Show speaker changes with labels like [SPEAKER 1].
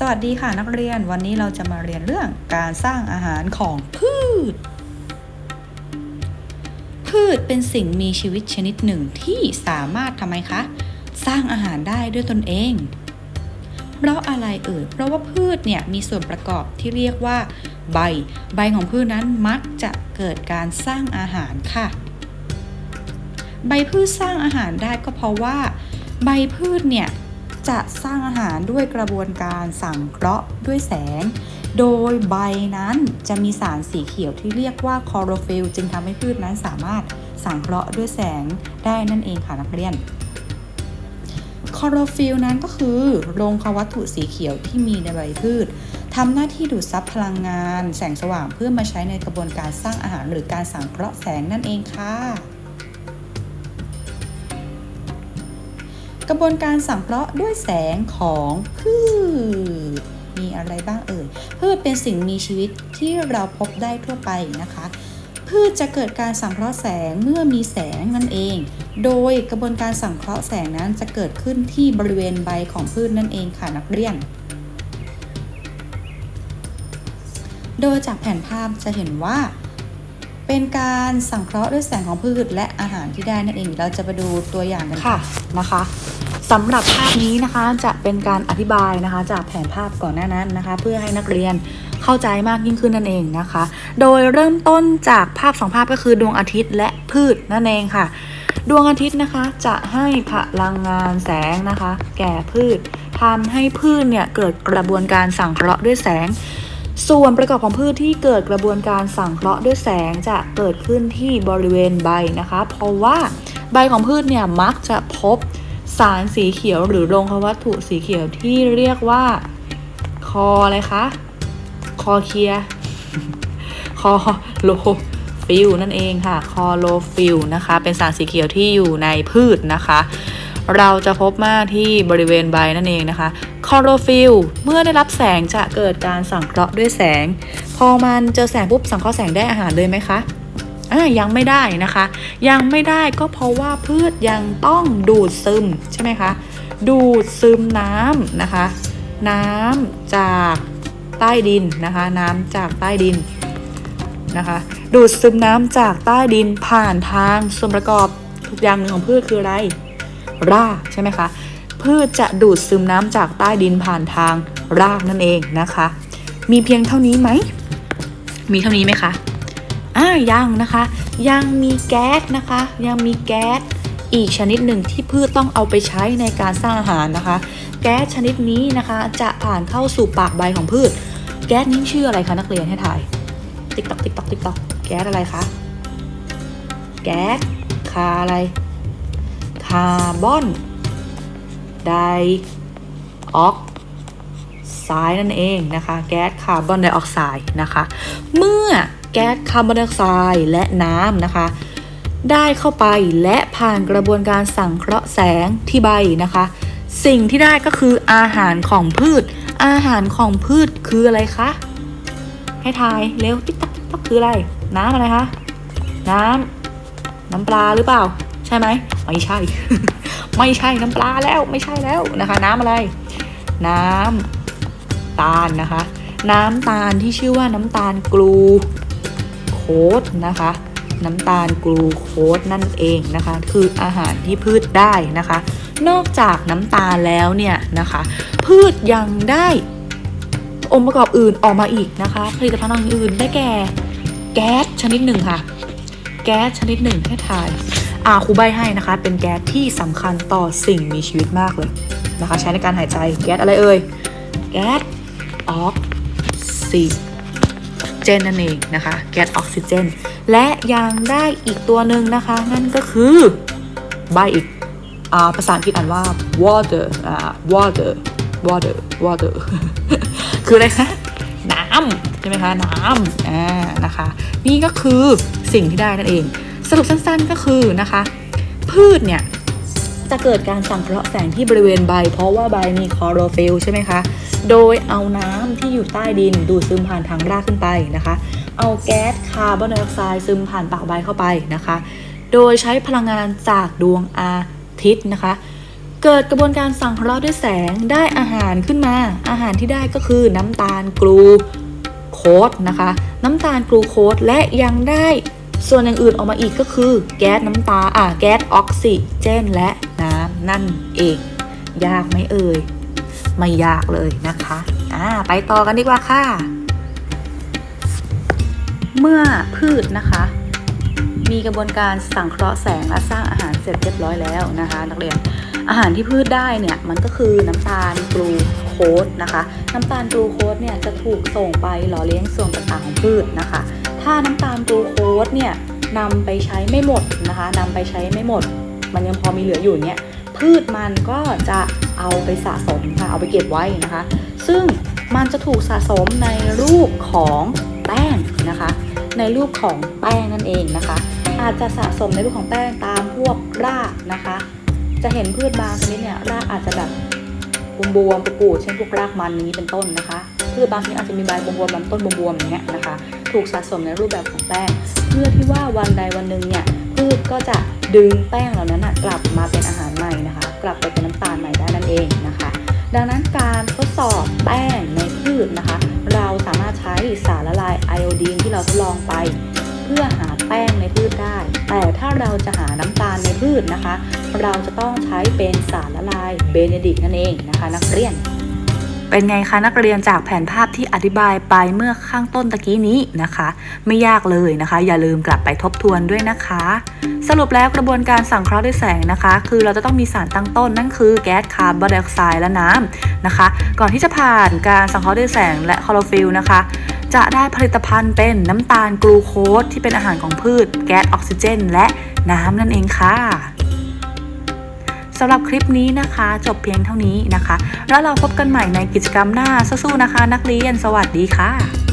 [SPEAKER 1] สวัสดีค่ะนักเรียนวันนี้เราจะมาเรียนเรื่องการสร้างอาหารของพืช พืชเป็นสิ่งมีชีวิตชนิดหนึ่งที่สามารถทำไมคะ สร้างอาหารได้ด้วยตนเอง เพราะอะไรเอ่ยเพราะว่าพืชเนี่ยมีส่วนประกอบที่เรียกว่า ใบ ใบของพืชนั้นมักจะเกิดการสร้างอาหารค่ะ ใบพืชสร้างอาหารได้ก็เพราะว่า ใบพืชเนี่ย จะสร้างอาหารด้วยกระบวนการสังเคราะห์ด้วยแสง โดยใบนั้นจะมีสารสีเขียวที่เรียกว่าคลอโรฟิลจึงทำให้พืชนั้นสามารถสังเคราะห์ด้วยแสงได้นั่นเองค่ะนักเรียนคลอโรฟิลนั้นก็คือโรงควัตถุสีเขียวที่มีในใบพืชทำหน้าที่ดูดซับพลังงาน แสงสว่างเพื่อมาใช้ในกระบวนการสร้างอาหารหรือการสังเคราะห์แสงนั่นเองค่ะ กระบวนการสังเคราะห์ด้วยแสงของพืช มีอะไรบ้างเอ่ย พืชเป็นสิ่งมีชีวิตที่เราพบได้ทั่วไปนะคะ พืชจะเกิดการสังเคราะห์แสงเมื่อมีแสงนั่นเอง โดยกระบวนการสังเคราะห์แสงนั้นจะเกิดขึ้นที่บริเวณใบของพืชนั่นเองค่ะนักเรียน โดยจากแผนภาพจะเห็นว่า เป็นการสังเคราะห์ด้วยแสงของพืชและอาหารที่ได้นั่นเองเราจะไปดูตัวอย่างกัน
[SPEAKER 2] ค่ะนะคะสำหรับภาพนี้นะคะจะเป็นการอธิบายนะคะ จากแผนภาพก่อนหน้านั้นนะคะ เพื่อให้นักเรียนเข้าใจมากยิ่งขึ้นนั่นเองนะคะ โดยเริ่มต้นจากภาพสองภาพก็คือดวงอาทิตย์และพืชนั่นเองค่ะ ดวงอาทิตย์นะคะจะให้พลังงานแสงนะคะ แก่พืชทำให้พืชเนี่ยเกิดกระบวนการสังเคราะห์ด้วยแสง ส่วนประกอบของพืชที่เกิดกระบวนการสังเคราะห์ด้วยแสงจะเกิดขึ้นที่บริเวณใบนะคะ เพราะว่าใบของพืชเนี่ยมักจะพบสารสีเขียวหรือโรงควัตถุสีเขียวที่เรียกว่าคออะไรคะ คอเคีย คอโลฟิลนั่นเองค่ะ คอโลฟิลนะคะ เป็นสารสีเขียวที่อยู่ในพืชนะคะ เราจะพบมากที่บริเวณใบนั่นเองนะคะคอโรฟิลเมื่อได้รับแสงจะเกิดการสังเคราะห์ด้วยแสง พอมันเจอแสงปุ๊บสังเคราะห์แสงได้อาหารเลยไหมคะอ่ายังไม่ได้นะคะ ยังไม่ได้ก็เพราะว่าพืชยังต้องดูดซึมใช่ไหมคะดูดซึมน้ำนะคะ น้ำจากใต้ดินนะคะ น้ำจากใต้ดินนะคะ ดูดซึมน้ำจากใต้ดินผ่านทางส่วนประกอบทุกอย่างหนึ่งของพืชคืออะไร รากใช่ไหมคะพืชจะดูดซึมน้ำจากใต้ดินผ่านทางรากนั่นเองนะคะ มีเพียงเท่านี้ไหม มีเท่านี้ไหมคะอ่ายังนะคะ ยังมีแก๊สนะคะ ยังมีแก๊สอีกชนิดหนึ่งที่พืชต้องเอาไปใช้ในการสร้างอาหารนะคะ แก๊สชนิดนี้นะคะจะผ่านเข้าสู่ปากใบของพืช แก๊สนี้ชื่ออะไรคะนักเรียนให้ถ่าย ติ๊กตอกติ๊กตอกติ๊กตอกแก๊สอะไรคะ แก๊สคาอะไร คาร์บอนไดออกไซด์นั่นเองนะคะ แก๊สคาร์บอนไดออกไซด์นะคะ เมื่อแก๊สคาร์บอนไดออกไซด์และน้ำนะคะ ได้เข้าไปและผ่านกระบวนการสังเคราะห์แสงที่ใบนะคะ สิ่งที่ได้ก็คืออาหารของพืช อาหารของพืชคืออะไรคะให้ทายเร็วติ๊กตักติ๊กตักคืออะไร น้ำอะไรคะน้ำน้ำปลาหรือเปล่า ใช่ไหมไม่ใช่ ไม่ใช่น้ำปลาแล้วไม่ใช่แล้วนะคะ น้ำอะไร น้ำตาลนะคะ น้ำตาลที่ชื่อว่าน้ำตาลกลูโคสนะคะ น้ำตาลกลูโคสนั่นเองนะคะ คืออาหารที่พืชได้นะคะ นอกจากน้ำตาลแล้วเนี่ยนะคะ พืชยังได้องค์ประกอบอื่นออกมาอีกนะคะ ผลิตภัณฑ์อื่นได้แก่ แก๊สชนิดหนึ่งค่ะ แก๊สชนิดหนึ่งให้ทาย อ่าคูใบให้นะคะ เป็นแก๊สที่สำคัญต่อสิ่งมีชีวิตมากเลยนะคะ ใช้ในการหายใจแก๊สอะไรเอ่ยแก๊สออกซิเจนนั่นเองนะคะ แก๊สออกซิเจน และยังได้อีกตัวหนึ่งนะคะ นั่นก็คือใบอีกอ่าภาษาอังกฤษอ่านว่า water อ่า water water water คืออะไรคะน้ำใช่ไหมคะ น้ำอ่านะคะ นี่ก็คือสิ่งที่ได้นั่นเอง สรุปสั้นๆก็คือนะคะ พืชเนี่ยจะเกิดการสังเคราะห์แสงที่บริเวณใบ เพราะว่าใบมีคลอโรฟิลใช่ไหมคะ โดยเอาน้ำที่อยู่ใต้ดินดูดซึมผ่านทางรากขึ้นไปนะคะ เอาแก๊สคาร์บอนไดออกไซด์ซึมผ่านปากใบเข้าไปนะคะ โดยใช้พลังงานจากดวงอาทิตย์นะคะ เกิดกระบวนการสังเคราะห์ด้วยแสงได้อาหารขึ้นมา อาหารที่ได้ก็คือน้ำตาลกลูโคสนะคะ น้ำตาลกลูโคสและยังได้ ส่วนอย่างอื่นออกมาอีกก็คือ แก๊สน้ำตาอ่าแก๊สออกซิเจน และน้ำนั่นเอง ยากไหมเอ่ย ไม่ยากเลยนะคะอ่าไปต่อกันดีกว่าค่ะ เมื่อพืชนะคะ มีกระบวนการสังเคราะห์แสงและสร้างอาหารเสร็จเรียบร้อยแล้วนะคะ นักเรียนอาหารที่พืชได้เนี่ยมันก็คือน้ำตาลกลูโคสนะคะ น้ำตาลกลูโคสเนี่ยจะถูกส่งไปหล่อเลี้ยงส่วนต่างๆของพืชนะคะ ถ้าน้ำตาลกลูโคสเนี่ยนำไปใช้ไม่หมดนะคะนำไปใช้ไม่หมด มันยังพอมีเหลืออยู่เนี่ยพืชมันก็จะเอาไปสะสมค่ะเอาไปเก็บไว้นะคะ ซึ่งมันจะถูกสะสมในรูปของแป้งนะคะ ในรูปของแป้งนั่นเองนะคะ อาจจะสะสมในรูปของแป้งตามพวกรากนะคะ จะเห็นพืชบางชนิดเนี่ยรากอาจจะแบบบวมๆปูดๆเช่นพวกรากมันนี้เป็นต้นนะคะ พืชบางชนิดอาจจะมีใบบวมๆลำต้นบวมๆอย่างเงี้ยนะคะ ถูกสะสมในรูปแบบของแป้ง เพื่อที่ว่าวันใดวันหนึ่งเนี่ยพืชก็จะดึงแป้งเหล่านั้นกลับมาเป็นอาหารใหม่นะคะ กลับไปเป็นน้ำตาลใหม่ได้นั่นเองนะคะ ดังนั้นการทดสอบแป้งในพืชนะคะ เราสามารถใช้สารละลายไอโอดีนที่เราทดลองไป เพื่อหาแป้งในพืชได้ แต่ถ้าเราจะหาน้ำตาลในพืชนะคะ เราจะต้องใช้เป็นสารละลายเบเนดิกนั่นเองนะคะ นักเรียน เป็นไงคะนักเรียนจากแผนภาพที่อธิบายไปเมื่อข้างต้นตะกี้นี้นะคะ ไม่ยากเลยนะคะ อย่าลืมกลับไปทบทวนด้วยนะคะ สรุปแล้วกระบวนการสังเคราะห์ด้วยแสงนะคะ คือเราจะต้องมีสารตั้งต้นนั่นคือแก๊สคาร์บอนไดออกไซด์และน้ำนะคะ ก่อนที่จะผ่านการสังเคราะห์ด้วยแสงและคลอโรฟิลนะคะจะได้ผลิตภัณฑ์เป็นน้ำตาลกลูโคสที่เป็นอาหารของพืช แก๊สออกซิเจน และน้ำนั่นเองค่ะ สำหรับคลิปนี้นะคะ จบเพียงเท่านี้นะคะ แล้วเราพบกันใหม่ในกิจกรรมหน้าสู้ๆนะคะ นักเรียนสวัสดีค่ะ